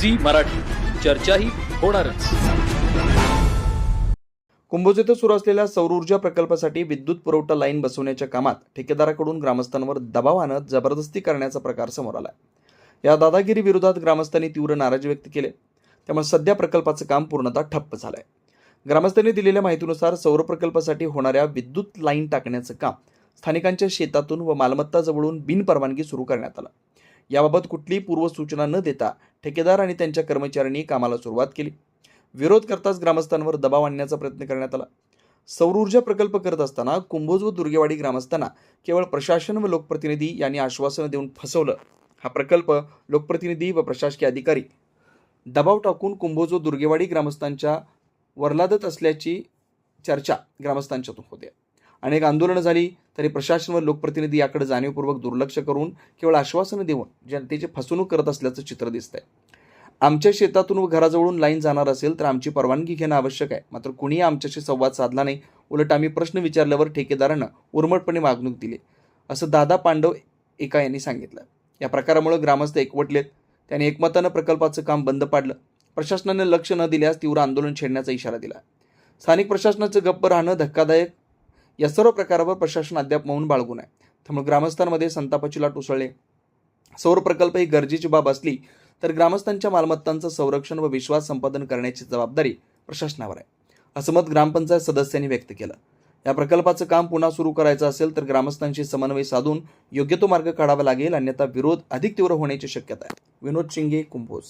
Zee Marathi. चर्चाही होणारच. कुंभोज येथे सुरू असलेल्या सौर ऊर्जा प्रकल्पासाठी विद्युत पुरवठा लाईन बसवण्याच्या कामात ठेकेदाराकडून ग्रामस्थांवर दबाव आणत जबरदस्ती करण्याचा प्रकार समोर आला या दादागिरी विरोधात ग्रामस्थांनी तीव्र नाराजी व्यक्त केली. त्यामुळे सध्या प्रकल्पाचं काम पूर्णतः ठप्प झालंय. ग्रामस्थांनी दिलेल्या माहितीनुसार सौर प्रकल्पासाठी होणाऱ्या विद्युत लाईन टाकण्याचं काम स्थानिकांच्या शेतातून व मालमत्ता जवळून बिनपरवानगी सुरू करण्यात आलं. याबाबत कुठलीही पूर्वसूचना न देता ठेकेदार आणि त्यांच्या कर्मचाऱ्यांनी कामाला सुरुवात केली. विरोध करताच ग्रामस्थांवर दबाव आणण्याचा प्रयत्न करण्यात आला. सौर ऊर्जा प्रकल्प करत असताना कुंभोज व दुर्गेवाडी ग्रामस्थांना केवळ प्रशासन व लोकप्रतिनिधी यांनी आश्वासनं देऊन फसवलं. हा प्रकल्प लोकप्रतिनिधी व प्रशासकीय अधिकारी दबाव टाकून कुंभोज व दुर्गेवाडी ग्रामस्थांच्या वरलादत असल्याची चर्चा ग्रामस्थांच्यातून होते. अनेक आंदोलनं झाली. तरी प्रशासन व लोकप्रतिनिधी याकडे जाणीवपूर्वक दुर्लक्ष करून केवळ आश्वासनं देऊन जनतेची फसवणूक करत असल्याचं चित्र दिसतंय. आमच्या शेतातून व घराजवळून लाईन जाणार असेल तर आमची परवानगी घेणं आवश्यक आहे. मात्र कुणीही आमच्याशी संवाद साधला नाही. उलट आम्ही प्रश्न विचारल्यावर ठेकेदारानं उर्मटपणे वागणूक दिली. असं दादा पांडव एका यांनी सांगितलं. या प्रकारामुळे ग्रामस्थ एकवटलेत. त्यांनी एकमतानं प्रकल्पाचं काम बंद पाडलं. प्रशासनाने लक्ष न दिल्यास तीव्र आंदोलन छेडण्याचा इशारा दिला. स्थानिक प्रशासनाचं गप्प राहणं धक्कादायक या सर्व प्रकारावर प्रशासन अद्याप मौन बाळगून आहे. त्यामुळे ग्रामस्थांमध्ये संतापाची लाट उसळले. सौर प्रकल्प ही गरजेची बाब असली तर ग्रामस्थांच्या मालमत्तांचं संरक्षण व विश्वास संपादन करण्याची जबाबदारी प्रशासनावर आहे. असं मत ग्रामपंचायत सदस्यांनी व्यक्त केलं. या प्रकल्पाचं काम पुन्हा सुरू करायचं असेल तर ग्रामस्थांशी समन्वय साधून योग्य तो मार्ग काढावा लागेल अन्यथा विरोध अधिक तीव्र होण्याची शक्यता आहे. विनोद शिंगे कुंभोज.